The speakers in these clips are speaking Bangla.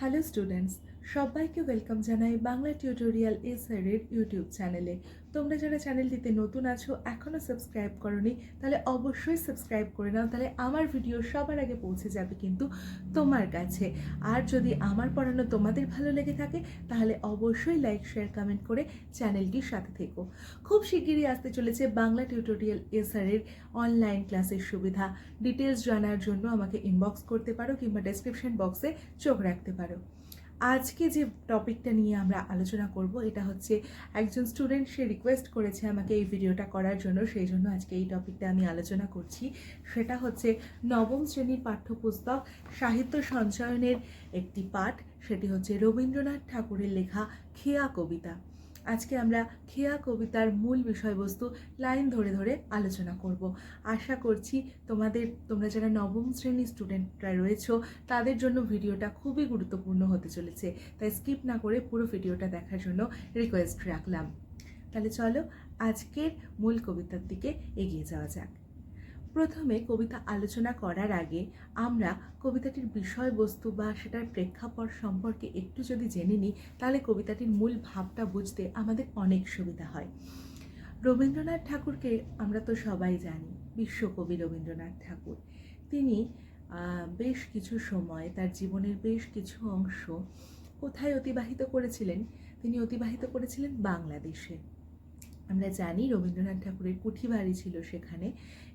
Hello students, সবাইকে ওয়েলকাম জানাই বাংলা টিউটোরিয়াল এসআরের ইউটিউব চ্যানেলে। তোমরা যারা চ্যানেলটিতে নতুন আছো এখনও সাবস্ক্রাইব করনি, তাহলে অবশ্যই সাবস্ক্রাইব করে নাও, তাহলে আমার ভিডিও সবার আগে পৌঁছে যাবে কিন্তু তোমার কাছে। আর যদি আমার পড়ানো তোমাদের ভালো লেগে থাকে, তাহলে অবশ্যই লাইক শেয়ার কমেন্ট করে চ্যানেলটির সাথে থেকো। খুব শিগগিরই আসতে চলেছে বাংলা টিউটোরিয়াল এসআরের অনলাইন ক্লাসের সুবিধা। ডিটেলস জানার জন্য আমাকে ইনবক্স করতে পারো কিংবা ডেসক্রিপশন বক্সে চোখ রাখতে পারো। আজকে যে টপিকটা নিয়ে আমরা আলোচনা করব, এটা হচ্ছে একজন স্টুডেন্ট সে রিকোয়েস্ট করেছে আমাকে এই ভিডিওটা করার জন্য, সেই জন্য আজকে এই টপিকটা আমি আলোচনা করছি। সেটা হচ্ছে নবম শ্রেণির পাঠ্যপুস্তক সাহিত্য সঞ্চয়নের একটি পাঠ, সেটি হচ্ছে রবীন্দ্রনাথ ঠাকুরের লেখা খেয়া কবিতা আজকে আমরা খেয়া কবিতার মূল বিষয়বস্তু লাইন ধরে ধরে আলোচনা করব। আশা করছি তোমাদের, তোমরা যারা নবম শ্রেণির স্টুডেন্টরা রয়েছ, তাদের জন্য ভিডিওটা খুবই গুরুত্বপূর্ণ হতে চলেছে। তাই স্কিপ না করে পুরো ভিডিওটা দেখার জন্য রিকোয়েস্ট রাখলাম। তাহলে চলো আজকের মূল কবিতার দিকে এগিয়ে যাওয়া যাক। প্রথমে কবিতা আলোচনা করার আগে আমরা কবিতাটির বিষয়বস্তু বা সেটার প্রেক্ষাপট সম্পর্কে একটু যদি জেনে নিই, তাহলে কবিতাটির মূল ভাবটা বুঝতে আমাদের অনেক সুবিধা হয়। রবীন্দ্রনাথ ঠাকুরকে আমরা তো সবাই জানি, বিশ্বকবি রবীন্দ্রনাথ ঠাকুর। তিনি বেশ কিছু সময় তার জীবনের বেশ কিছু অংশ কোথায় অতিবাহিত করেছিলেন? তিনি অতিবাহিত করেছিলেন বাংলাদেশে। আমরা জানি রবীন্দ্রনাথ ঠাকুরের কুঠি বাড়ি ছিল সেখানে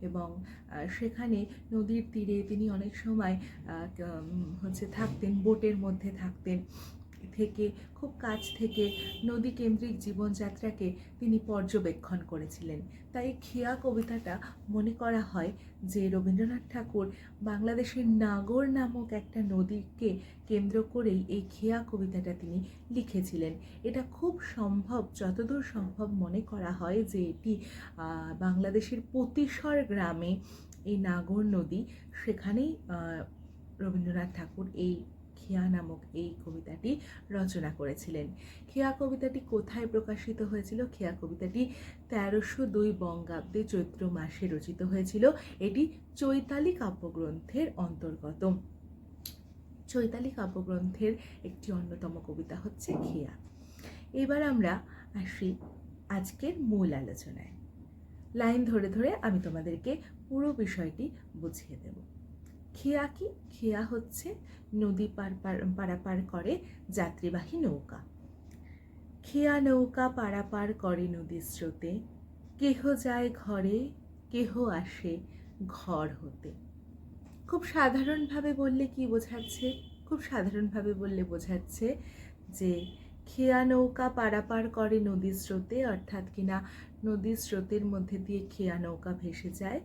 এবং সেখানে নদীর তীরে তিনি অনেক সময় হচ্ছে থাকতেন, বোটের মধ্যে থাকতেন। থেকে, খুব কাছ থেকে নদী কেন্দ্রিক জীবনযাত্রাকে তিনি পর্যবেক্ষণ করেছিলেন। তাই খেয়া কবিতাটা মনে করা হয় যে রবীন্দ্রনাথ ঠাকুর বাংলাদেশের নাগর নামক একটা নদীকে কেন্দ্র করেই এই খেয়া কবিতাটা তিনি লিখেছিলেন। এটা খুব সম্ভব, যতদূর সম্ভব মনে করা হয় যে এটি বাংলাদেশের পতিশর গ্রামে এই নাগর নদী, সেখানেই রবীন্দ্রনাথ ঠাকুর এই খেয়া নামক এই কবিতাটি রচনা করেছিলেন। খেয়া কবিতাটি কোথায় প্রকাশিত হয়েছিল? খেয়া কবিতাটি তেরোশো দুই বঙ্গাব্দে চৈত্র মাসে রচিত হয়েছিল। এটি চৈতালি কাব্যগ্রন্থের অন্তর্গত। চৈতালি কাব্যগ্রন্থের একটি অন্যতম কবিতা হচ্ছে খেয়া। এবার আমরা আসি আজকের মূল আলোচনায়। লাইন ধরে ধরে আমি তোমাদেরকে পুরো বিষয়টি বুঝিয়ে দেব। খেয়া কি? খেয়া হচ্ছে নদী পার পার, পারাপার করে যাত্রীবাহী নৌকা। খেয়া নৌকা পারাপার করে নদীর স্রোতে। কেহ যায় ঘরে, কেহ আসে ঘর হতে। খুব সাধারণভাবে বললে কি বোঝাচ্ছে? খুব সাধারণভাবে বললে বোঝাচ্ছে যে খেয়া নৌকা পারাপার করে নদীর স্রোতে, অর্থাৎ কিনা নদীর স্রোতের মধ্যে দিয়ে খেয়া নৌকা ভেসে যায়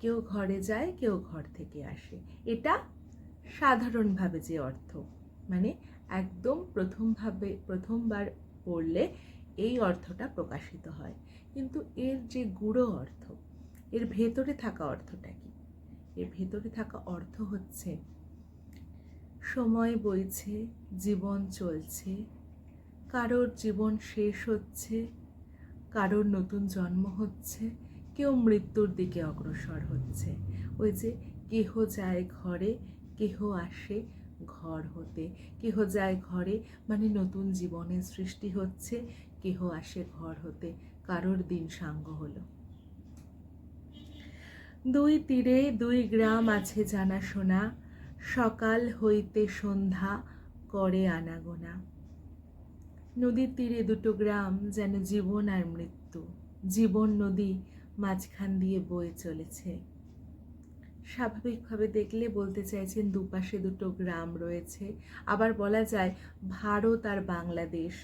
কেউ ঘরে যায়, কেউ ঘর থেকে আসে। এটা সাধারণভাবে যে অর্থ মানে একদম প্রথমভাবে, প্রথমবার পড়লে এই অর্থটা প্রকাশিত হয়। কিন্তু এর যে গুঢ় অর্থ, এর ভেতরে থাকা অর্থটা কি? এর ভেতরে থাকা অর্থ হচ্ছে, সময় বইছে, জীবন চলছে, কারোর জীবন শেষ হচ্ছে, কারোর নতুন জন্ম হচ্ছে কেউ মৃত্যুর দিকে অগ্রসর হচ্ছে। ওই যে কেহ যায় ঘরে, কেহ আসে ঘর হতে। কেহ যায় ঘরে মানে নতুন জীবনের সৃষ্টি হচ্ছে, কেহ আসে ঘর হতে। কারোর দিন সাঙ্গ হলো। দুই তীরে দুই গ্রাম আছে জানাশোনা, সকাল হইতে সন্ধ্যা করে আনাগোনা। নদীর তীরে দুটো গ্রাম যেন জীবন আর মৃত্যু। জীবন নদী মাঝখান দিয়ে বয়ে চলেছে। স্বাভাবিকভাবে দেখলে বলতে চাইছেন দুপাশে দুটো গ্রাম রয়েছে। আবার বলা যায় ভারত আর বাংলাদেশ।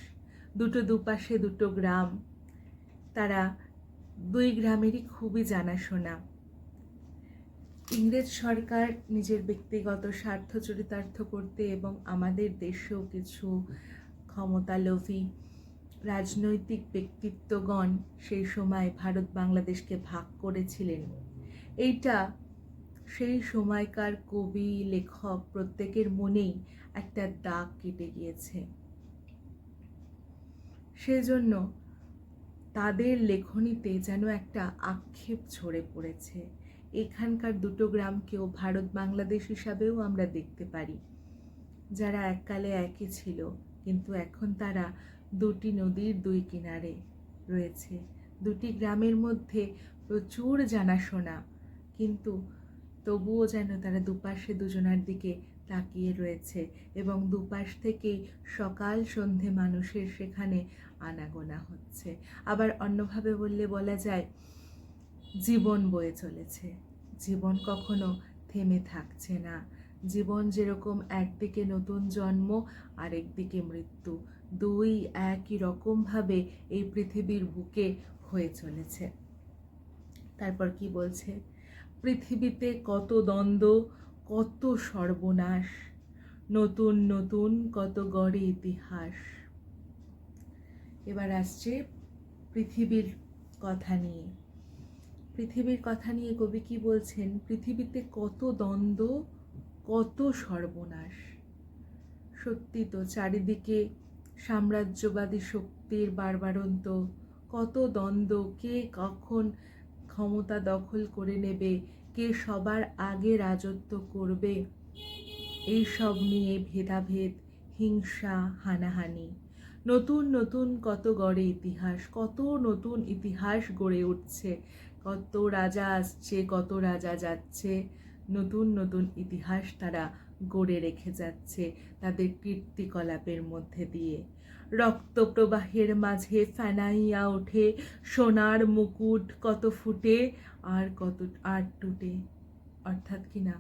দুটো দুপাশে দুটো গ্রাম। তারা দুই গ্রামেরই খুবই জানাশোনা। ইংরেজ সরকার নিজের ব্যক্তিগত স্বার্থ চরিতার্থ করতে এবং আমাদের দেশেও কিছু ক্ষমতালোভী রাজনৈতিক ব্যক্তিত্বগণ সেই সময় ভারত বাংলাদেশকে ভাগ করেছিলেন। এইটা সেই সময়কার কবি, লেখক প্রত্যেকের মনেই একটা দাগ কেটে গিয়েছে। সেজন্য তাদের লেখনীতে যেন একটা আক্ষেপ ঝরে পড়েছে। এখানকার দুটো গ্রামকেও ভারত বাংলাদেশ হিসাবেও আমরা দেখতে পারি। যারা এককালে একই ছিল, কিন্তু এখন তারা দুটি নদীর দুই কিনারে রয়েছে। দুটি গ্রামের মধ্যে প্রচুর জানাশোনা, কিন্তু তবুও যেন তারা দুপাশে দুজনার দিকে তাকিয়ে রয়েছে এবং দুপাশ থেকেই সকাল সন্ধে মানুষের সেখানে আনাগোনা হচ্ছে। আবার অন্যভাবে বললে বলা যায়, জীবন বয়ে চলেছে। জীবন কখনো থেমে থাকছে না। জীবন যেরকম একদিকে নতুন জন্ম, আরেকদিকে মৃত্যু। দুই একই রকমভাবে এই পৃথিবীর বুকে হয়ে চলেছে। তারপর কি বলছে? পৃথিবীতে কত দ্বন্দ্ব, কত সর্বনাশ, নতুন নতুন কত গড়ে ইতিহাস। এবার আসছে পৃথিবীর কথা নিয়ে। পৃথিবীর কথা নিয়ে কবি কি বলছেন? পৃথিবীতে কত দ্বন্দ্ব, কত সর্বনাশ। সত্যি তো চারিদিকে সাম্রাজ্যবাদী শক্তির বারবারন্ত কত দ্বন্দ্ব, কে কখন ক্ষমতা দখল করে নেবে, কে সবার আগে রাজত্ব করবে এই সব নিয়ে ভেদাভেদ, হিংসা, হানাহানি। নতুন নতুন কত গড়ে ইতিহাস, কত নতুন ইতিহাস গড়ে উঠছে, কত রাজা আসছে, কত রাজা যাচ্ছে, নতুন নতুন ইতিহাস তারা গড়ে রেখে যাচ্ছে তাদের কীর্তিকলাপের মধ্যে দিয়ে। রক্ত প্রবাহের মাঝে ফেনাইয়া ওঠে, সোনার মুকুট কত ফুটে আর কত, আর টুটে, অর্থাৎ কি না?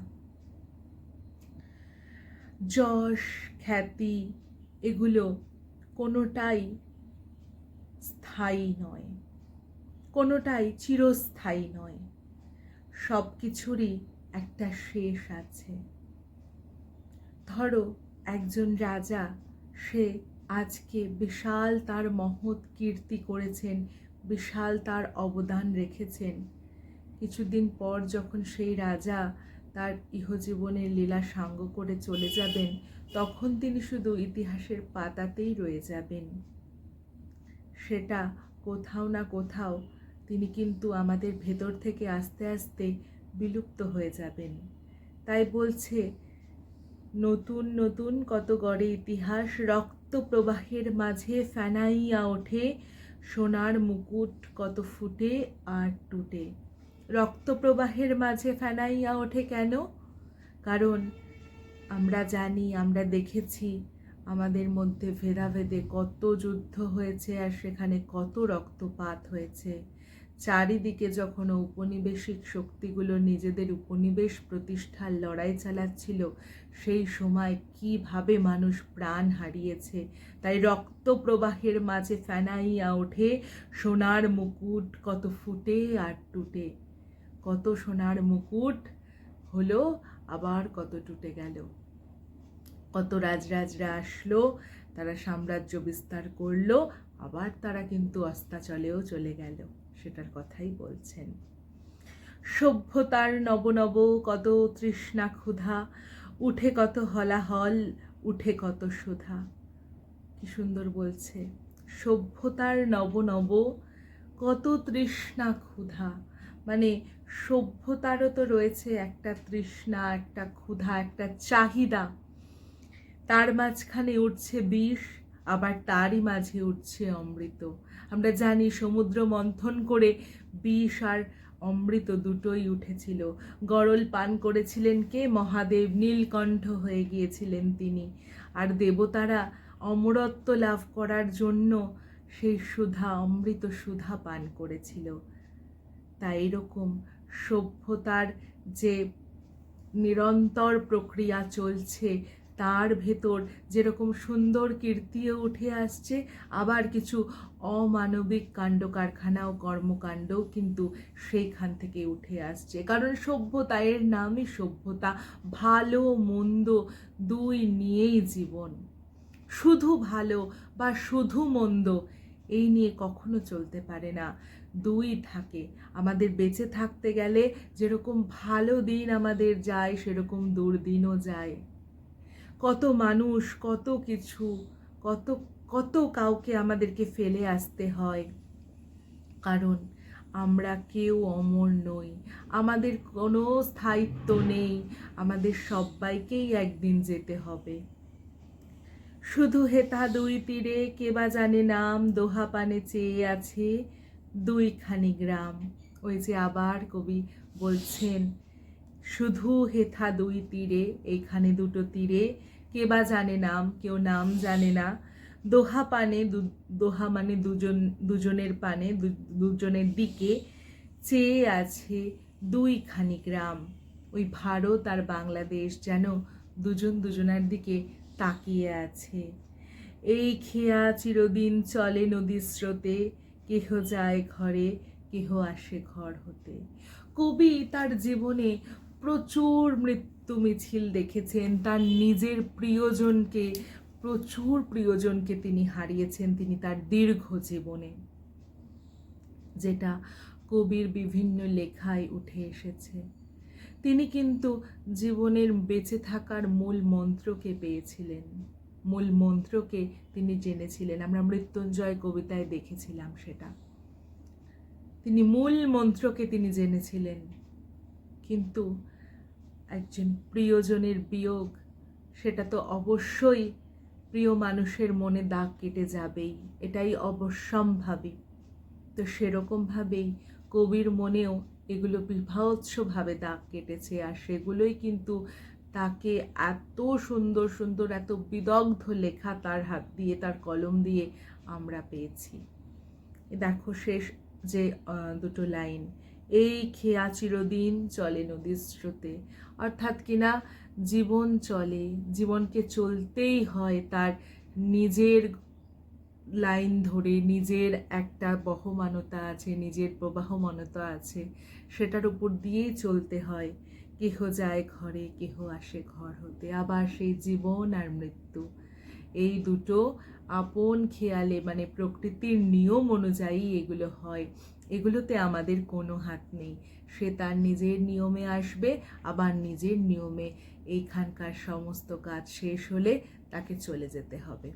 যশ, খ্যাতি, এগুলো কোনোটাই স্থায়ী নয়, কোনোটাই চিরস্থায়ী নয়। সব কিছুরই একটা শেষ আছে। ধরো, একজন রাজা, সে আজকে বিশাল তার মহৎ কীর্তি করেছেন, বিশাল তার অবদান রেখেছেন। কিছুদিন পর যখন সেই রাজা তার ইহজীবনের লীলা সাঙ্গ করে চলে যাবেন, তখন তিনি শুধু ইতিহাসের পাতাতেই রয়ে যাবেন। সেটা কোথাও না কোথাও তিনি কিন্তু আমাদের ভেতর থেকে আস্তে আস্তে বিলুপ্ত হয়ে যাবেন। তাই বলছে নতুন নতুন কত গড়ে ইতিহাস, রক্ত প্রবাহের মাঝে ফেনাইয়া ওঠে, সোনার মুকুট কত ফুটে আর টুটে। রক্ত প্রবাহের মাঝে ফেনাইয়া ওঠে কেন? কারণ আমরা জানি, আমরা দেখেছি, আমাদের মধ্যে ভেদাভেদে কত যুদ্ধ হয়েছে আর সেখানে কত রক্তপাত হয়েছে। চারিদিকে যখন ঔপনিবেশিক শক্তিগুলো নিজেদের উপনিবেশ প্রতিষ্ঠার লড়াই চালাচ্ছিল, সেই সময় কীভাবে মানুষ প্রাণ হারিয়েছে। তাই রক্ত প্রবাহের মাঝে ফেনাইয়া ওঠে, সোনার মুকুট কত ফুটে আর টুটে। কত সোনার মুকুট হলো, আবার কত টুটে গেল। কত রাজরাজরা আসলো, তারা সাম্রাজ্য বিস্তার করল, আবার তারা কিন্তু অস্তাচলেও চলে গেল। সেটার কথাই বলছেন। সভ্যতার নব নব কত তৃষ্ণা ক্ষুধা, উঠে কত হলাহল, উঠে কত সুধা। কি সুন্দর বলছে, সভ্যতার নব নব কত তৃষ্ণা ক্ষুধা। মানে সভ্যতারও তো রয়েছে একটা তৃষ্ণা, একটা ক্ষুধা, একটা চাহিদা। তার মাঝখানে উঠছে বিষ আবার তারই মাঝে উঠছে অমৃত। আমরা জানি সমুদ্র মন্থন করে বিষ আর অমৃত দুটোই উঠেছিল। গরল পান করেছিলেন কে? মহাদেব। নীলকণ্ঠ হয়ে গিয়েছিলেন তিনি। আর দেবতারা অমরত্ব লাভ করার জন্য সেই সুধা, অমৃত সুধা পান করেছিল। তাই এরকম সভ্যতার যে নিরন্তর প্রক্রিয়া চলছে তার ভেতর যেরকম সুন্দর কীর্তিও উঠে আসছে, আবার কিছু অমানবিক কাণ্ড কারখানা ও কর্মকাণ্ডও কিন্তু সেইখান থেকে উঠে আসছে। কারণ সভ্যতা, এর নামই সভ্যতা, ভালো, মন্দ, দুই নিয়েই জীবন। শুধু ভালো বা শুধু মন্দ, এই নিয়ে কখনো চলতে পারে না। দুই থাকে। আমাদের বেঁচে থাকতে গেলে যেরকম ভালো দিন আমাদের যায়, সেরকম দুর্দিনও যায়। কত মানুষ, কত কিছু, কত কত কাউকে আমাদেরকে ফেলে আসতে হয়। কারণ আমরা কেউ অমর নই, আমাদের কোনো স্থায়িত্ব নেই, আমাদের সবাইকেই একদিন যেতে হবে। শুধু হেতা দুই তীরে, কে বা জানে নাম, দোহা পানে চেয়ে আছে দুইখানি গ্রাম। ওই যে আবার কবি বলছেন, শুধু হেথা দুই তীরে, এইখানে দুটো তীরে কে বা জানে নাম, কেউ নাম জানে না। দোহা পানে দোহা মানে দুজন, দুজনের পানে দুজনের দিকে চেয়ে আছে দুইখানি গ্রাম। ওই ভারত আর বাংলাদেশ যেন দুজন দুজনার দিকে তাকিয়ে আছে। এই খেয়া চিরদিন চলে নদীর স্রোতে, কেহ যায় ঘরে, কেহ আসে ঘর হতে। কবি তার জীবনে প্রচুর মৃত্যু মিছিল দেখেছেন, তার নিজের প্রিয়জনকে, প্রচুর প্রিয়জনকে তিনি হারিয়েছেন, তিনি তার দীর্ঘ জীবনে। যেটা কবির বিভিন্ন লেখায় উঠে এসেছে। তিনি কিন্তু জীবনের বেঁচে থাকার মূল মন্ত্রকে পেয়েছিলেন। মূল মন্ত্রকে তিনি জেনেছিলেন। আমরা মৃত্যুঞ্জয় কবিতায় দেখেছিলাম সেটা। তিনি মূল মন্ত্রকে তিনি জেনেছিলেন। কিন্তু একজন প্রিয়জনের বিয়োগ, সেটা তো অবশ্যই প্রিয় মানুষের মনে দাগ কেটে যাবেই, এটাই অবশ্যম্ভাবী। তো সেরকমভাবেই কবির মনেও এগুলো বিভৎসভাবে দাগ কেটেছে, আর সেগুলোই কিন্তু তাকে এত সুন্দর সুন্দর, এত বিদগ্ধ লেখা তার হাত দিয়ে, তার কলম দিয়ে আমরা পেয়েছি। দেখো শেষ যে দুটো লাইন। এই খেয়া চিরদিন চলে নদীর স্রোতে। অর্থাৎ কিনা জীবন চলে, জীবনকে চলতেই হয় তার নিজের লাইন ধরে, নিজের একটা বহমানতা আছে, নিজের প্রবাহমানতা আছে, সেটার উপর দিয়েই চলতে হয়। কেহ যায় ঘরে, কেহ আসে ঘর হতে, আবার সেই জীবন আর মৃত্যু। এই দুটো আপন খেয়ালে মানে প্রকৃতির নিয়ম অনুযায়ী এগুলো হয়। এগুলোতে আমাদের কোনো হাত নেই। সে তার নিজের নিয়মে আসবে, আবার নিজের নিয়মে এইখানকার সমস্ত কাজ শেষ হলে তাকে চলে যেতে হবে।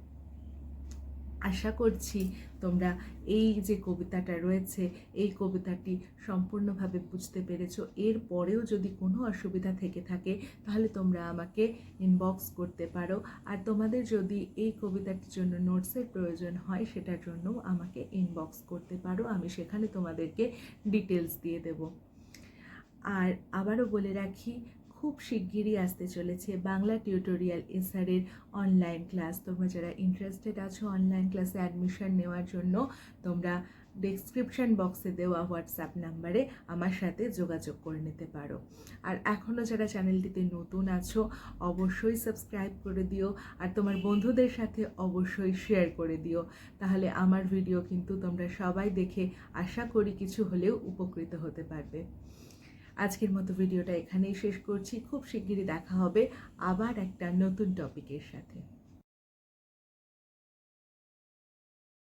আশা করছি তোমরা এই যে কবিতাটা রয়েছে, এই কবিতাটি সম্পূর্ণভাবে বুঝতে পেরেছ। এর পরেও যদি কোনো অসুবিধা থেকে থাকে, তাহলে তোমরা আমাকে ইনবক্স করতে পারো। আর তোমাদের যদি এই কবিতাটির জন্য নোটসের প্রয়োজন হয়, সেটার জন্য আমাকে ইনবক্স করতে পারো। আমি সেখানে তোমাদেরকে ডিটেলস দিয়ে দেব। আর আবারও বলে রাখি খুব শিগগিরই আসতে চলেছে বাংলা টিউটোরিয়াল এসআরের অনলাইন ক্লাস তোমরা যারা ইন্টারেস্টেড আছো অনলাইন ক্লাসে অ্যাডমিশন নেওয়ার জন্য, তোমরা ডেসক্রিপশন বক্সে দেওয়া হোয়াটসঅ্যাপ নাম্বারে আমার সাথে যোগাযোগ করে নিতে পারো। আর এখনও যারা চ্যানেলটিতে নতুন আছো, অবশ্যই সাবস্ক্রাইব করে দিও। আর তোমার বন্ধুদের সাথে অবশ্যই শেয়ার করে দিও। তাহলে আমার ভিডিও কিন্তু তোমরা সবাই দেখে আশা করি কিছু হলেও উপকৃত হতে পারবে। আজকের মতো ভিডিওটা এখানেই শেষ করছি। খুব শিগগিরই দেখা হবে আবার একটা নতুন টপিকের সাথে।